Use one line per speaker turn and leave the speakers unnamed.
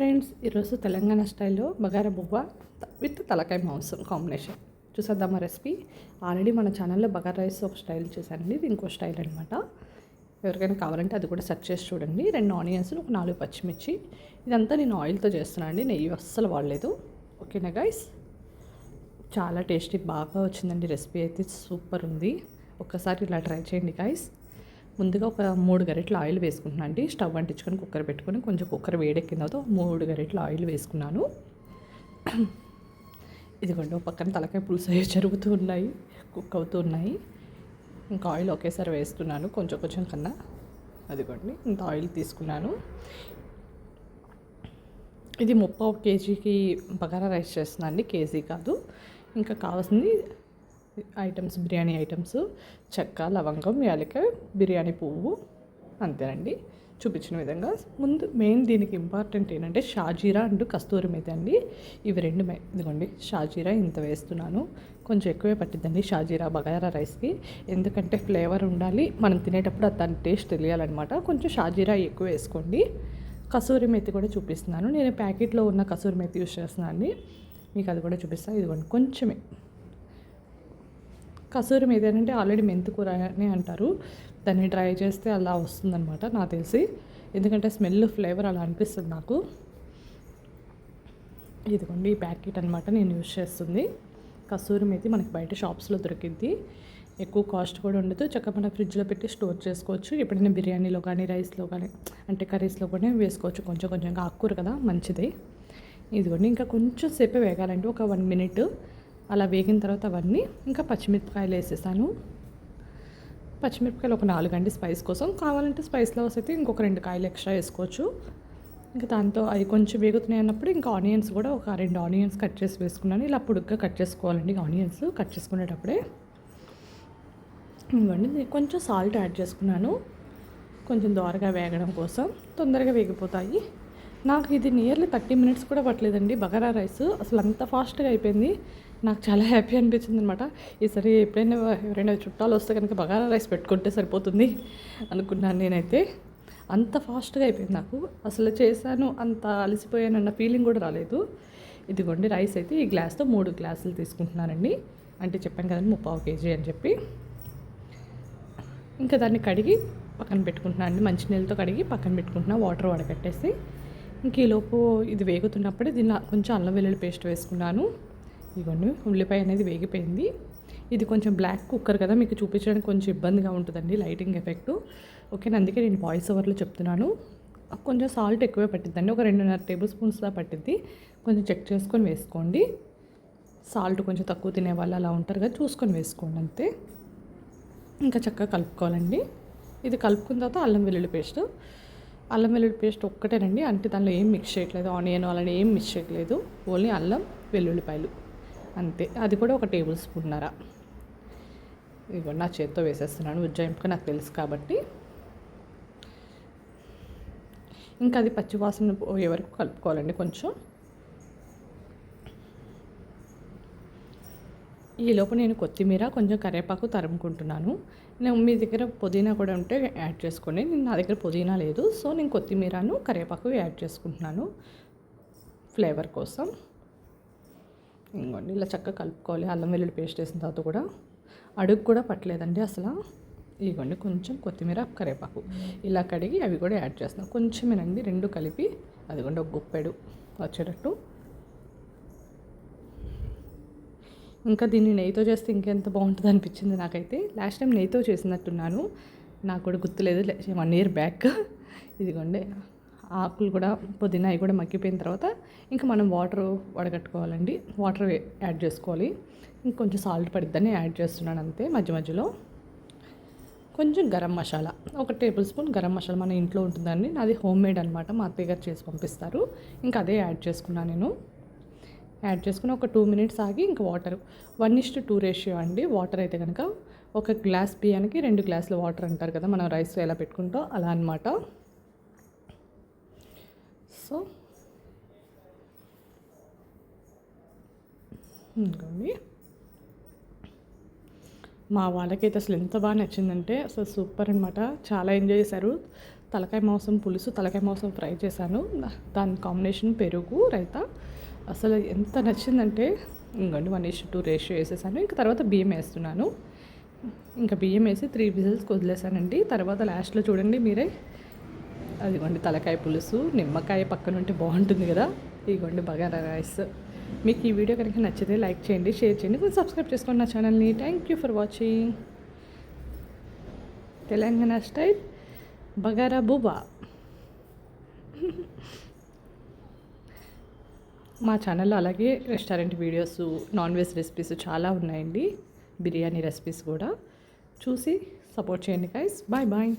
Friends ఈరోజు తెలంగాణ స్టైల్లో బగారా బువ్వ విత్ తలకాయ మాంసం కాంబినేషన్. చూసేద్దామా రెసిపీ? ఆల్రెడీ మన ఛానల్లో బగారా రైస్ ఒక స్టైల్ చేశానండి ఇది ఇంకో స్టైల్ అనమాట ఎవరికైనా కావాలంటే అది కూడా సెర్చ్ చేసి చూడండి. రెండు ఆనియన్స్ ఒక నాలుగు పచ్చిమిర్చి. ఇదంతా నేను ఆయిల్తో చేస్తున్నాను అండి నెయ్యి అస్సలు వాడలేదు. ఓకేనా గైస్ చాలా టేస్టీ బాగా వచ్చిందండి రెసిపీ అయితే సూపర్ ఉంది. ఒక్కసారి ఇలా ట్రై చేయండి గైస్ ముందుగా ఒక మూడు గరిటెల ఆయిల్ వేసుకుంటున్నాను అండి. స్టవ్ అంటించుకొని కుక్కర్ పెట్టుకొని కొంచెం కుక్కర్ వేడెక్కిన తర్వాత మూడు గరిటెల ఆయిల్ వేసుకున్నాను. ఇదిగోండి ఒక పక్కన తలకాయ పులుసు అవి జరుగుతూ ఉన్నాయి కుక్ అవుతూ ఉన్నాయి. ఇంకా ఆయిల్ ఒకేసారి వేస్తున్నాను కొంచెం కొంచెం కన్నా. అదిగోండి ఇంత ఆయిల్ తీసుకున్నాను. ఇది ముప్పావు కేజీకి బగారా రైస్ చేస్తున్నాను అండి కేజీ కాదు. ఇంకా కావాల్సింది ఐటమ్స్ బిర్యానీ ఐటమ్స్ చెక్క లవంగం యాలకాయ బిర్యానీ పువ్వు అంతేనండి. చూపించిన విధంగా ముందు మెయిన్ దీనికి ఇంపార్టెంట్ ఏంటంటే షాజీరా అండ్ కస్తూరి మీద అండి. ఇవి రెండు మే ఇదిగోండి షాజీరా ఇంత వేస్తున్నాను. కొంచెం ఎక్కువే పట్టిద్దండి షాజీరా బగారా రైస్కి. ఎందుకంటే ఫ్లేవర్ ఉండాలి మనం తినేటప్పుడు దాని టేస్ట్ తెలియాలన్నమాట. కొంచెం షాజీరా ఎక్కువ వేసుకోండి. కసూరి మేతి కూడా చూపిస్తున్నాను. నేను ప్యాకెట్లో ఉన్న కసూరి మెత్తి యూస్ చేస్తున్నాను అండి. మీకు అది కూడా చూపిస్తాను ఇదిగోండి కొంచెమే. కసూరి మీద ఏంటంటే ఆల్రెడీ మెంతికూర అని అంటారు. దాన్ని డ్రై చేస్తే అలా వస్తుందన్నమాట నాకు తెలిసి. ఎందుకంటే స్మెల్ ఫ్లేవర్ అలా అనిపిస్తుంది నాకు. ఇదిగోండి ఈ ప్యాకెట్ అనమాట నేను యూజ్ చేస్తుంది. కసూరి మేతి మనకి బయట షాప్స్లో దొరికిద్ది. ఎక్కువ కాస్ట్ కూడా ఉండదు. చక్కగా మన ఫ్రిడ్జ్లో పెట్టి స్టోర్ చేసుకోవచ్చు. ఎప్పుడైనా బిర్యానీలో కానీ రైస్లో కానీ అంటే కర్రీస్లో కూడా వేసుకోవచ్చు. కొంచెం కొంచెం ఆకుకూర కదా మంచిది. ఇదిగోండి ఇంకా కొంచెం సేపే వేగాలండి. ఒక వన్ మినిట్. అలా వేగిన తర్వాత అవన్నీ ఇంకా పచ్చిమిరపకాయలు వేసేసాను. పచ్చిమిరపకాయలు ఒక నాలుగు స్పైస్ కోసం. కావాలంటే స్పైస్ లవర్స్ అయితే ఇంకొక రెండు కాయలు ఎక్స్ట్రా వేసుకోవచ్చు. ఇంకా దాంతో అవి కొంచెం వేగుతున్నాయి అన్నప్పుడు ఇంకా ఆనియన్స్ కూడా ఒక రెండు ఆనియన్స్ కట్ చేసి వేసుకున్నాను. ఇలా పొడుగ్గా కట్ చేసుకోవాలండి ఆనియన్స్ కట్ చేసుకునేటప్పుడే. ఇవ్వండి కొంచెం సాల్ట్ యాడ్ చేసుకున్నాను. కొంచెం దోరగా వేగడం కోసం. తొందరగా వేగిపోతాయి. నాకు ఇది నియర్లీ థర్టీ మినిట్స్ కూడా పట్టలేదండి. బగారా రైస్ అసలు అంత ఫాస్ట్గా అయిపోయింది. నాకు చాలా హ్యాపీ అనిపించింది అనమాట ఈసారి ఎప్పుడైనా ఎవరైనా చుట్టాలు వస్తే కనుక బగారా రైస్ పెట్టుకుంటే సరిపోతుంది అనుకున్నాను నేనైతే. అంత ఫాస్ట్గా అయిపోయింది నాకు. అసలు చేశాను అంత అలసిపోయానన్న ఫీలింగ్ కూడా రాలేదు. ఇదిగోండి రైస్ అయితే ఈ గ్లాస్తో మూడు గ్లాసులు తీసుకుంటున్నానండి. అంటే చెప్పాను కదండి ముప్పావు కేజీ అని చెప్పి. ఇంకా దాన్ని కడిగి పక్కన పెట్టుకుంటున్నాను అండి. మంచినీళ్ళతో కడిగి పక్కన పెట్టుకుంటున్నా వాటర్ వడకట్టేసి. ఇంక ఈలోపు ఇది వేగుతున్నప్పుడే దీన్ని కొంచెం అల్లం వెల్లుల్లి పేస్ట్ వేసుకున్నాను. ఇవ్వండి ఉల్లిపాయ అనేది వేగిపోయింది. ఇది కొంచెం బ్లాక్ కుక్కర్ కదా మీకు చూపించడానికి కొంచెం ఇబ్బందిగా ఉంటుందండి లైటింగ్ ఎఫెక్ట్. ఓకే అందుకే నేను వాయిస్ ఓవర్లో చెప్తున్నాను. కొంచెం సాల్ట్ ఎక్కువే పట్టిద్దండి ఒక రెండున్నర టేబుల్ స్పూన్స్లా పట్టిద్ది. కొంచెం చెక్ చేసుకొని వేసుకోండి. సాల్ట్ కొంచెం తక్కువ తినే వాళ్ళు అలా ఉంటారు కదా చూసుకొని వేసుకోండి అంతే. ఇంకా చక్కగా కలుపుకోవాలండి. ఇది కలుపుకున్న తర్వాత అల్లం వెల్లుల్లి పేస్ట్. అల్లం వెల్లుల్లి పేస్ట్ ఒక్కటేనండి అంటే దానిలో ఏం మిక్స్ చేయట్లేదు ఆనియన్ అలానే ఏం మిక్స్ చేయట్లేదు. ఓన్లీ అల్లం వెల్లుల్లిపాయలు. అంతే. అది కూడా ఒక టేబుల్ స్పూన్నర ఇదిగో నా చేత్తో వేసేస్తున్నాను. ఉజ్జాయింపుగా నాకు తెలుసు కాబట్టి. ఇంకా అది పచ్చివాసన పోయే వరకు కలుపుకోవాలండి కొంచెం? ఈలోపు నేను కొత్తిమీర కొంచెం కరివేపాకు తరుముకుంటున్నాను. నేను మీ దగ్గర పుదీనా కూడా ఉంటే యాడ్ చేసుకోండి. నేను నా దగ్గర పుదీనా లేదు. సో నేను కొత్తిమీరను కరివేపాకు యాడ్ చేసుకుంటున్నాను. ఫ్లేవర్ కోసం. ఇంకోండి ఇలా చక్కగా కలుపుకోవాలి. అల్లం వెల్లుల్లి పేస్ట్ వేసిన తర్వాత కూడా అడుగు కూడా పట్టలేదండి అసలు. ఇదిగోండి కొంచెం కొత్తిమీర కరివేపాకు ఇలా కడిగి అవి కూడా యాడ్ చేస్తాం కొంచెమేనండి రెండు కలిపి అదిగోండి ఒక గుప్పెడు వచ్చేటట్టు. ఇంకా దీన్ని నెయ్యితో చేస్తే ఇంకెంత బాగుంటుంది అనిపించింది నాకైతే. లాస్ట్ టైం నెయ్యితో చేసినట్టున్నాను. నాకు కూడా గుర్తులేదు. One year back. ఇదిగోండి. ఆకులు కూడా పుదీనా అవి కూడా మగ్గిపోయిన తర్వాత ఇంకా మనం వాటర్ వడగట్టుకోవాలండి. వాటర్ యాడ్ చేసుకోవాలి. ఇంకొంచెం సాల్ట్ పడిద్దని యాడ్ చేస్తున్నాను అంతే మధ్య మధ్యలో. కొంచెం గరం మసాలా ఒక టేబుల్ స్పూన్ గరం మసాలా మన ఇంట్లో ఉంటుందండి. నాది హోమ్ మేడ్ అనమాట మా అత్తయ్య గారు చేసి పంపిస్తారు. ఇంకా అదే యాడ్ చేసుకున్నాను నేను. యాడ్ చేసుకుని ఒక టూ మినిట్స్ ఆగి ఇంకా water one is to two ratio అండి. వాటర్ అయితే కనుక ఒక గ్లాస్ బియ్యానికి రెండు గ్లాసులు వాటర్ అంటారు కదా మనం రైస్ ఎలా పెట్టుకుంటో అలా అనమాట సో. ఇంకోండి మా వాళ్ళకైతే అసలు ఎంత బాగా నచ్చిందంటే అసలు సూపర్ అనమాట చాలా ఎంజాయ్ చేశారు. తలకాయ మాంసం పులుసు తలకాయ మాంసం ఫ్రై చేశాను. దాని కాంబినేషన్ పెరుగు రైతా. అసలు ఎంత నచ్చిందంటే ఇంకండి వన్ ఇష్యూ టూ రేషియో వేసేసాను. ఇంకా తర్వాత బియ్యం వేస్తున్నాను. ఇంకా బియ్యం వేసి త్రీ విజిల్స్కి వదిలేసానండి. తర్వాత లాస్ట్లో చూడండి మీరే. అదిగోండి తలకాయ పులుసు నిమ్మకాయ పక్కన ఉంటే బాగుంటుంది కదా. ఇదిగోండి బగారా రైస్. మీకు ఈ వీడియో కనుక నచ్చితే లైక్ చేయండి షేర్ చేయండి కొంచెం సబ్స్క్రైబ్ చేసుకోండి నా ఛానల్ని. Thank you for watching Telangana style bagara బుబా. మా ఛానల్లో అలాగే restaurant videos non veg recipes చాలా ఉన్నాయండి. బిర్యానీ రెసిపీస్ కూడా. చూసి సపోర్ట్ చేయండి గైస్ బాయ్ బాయ్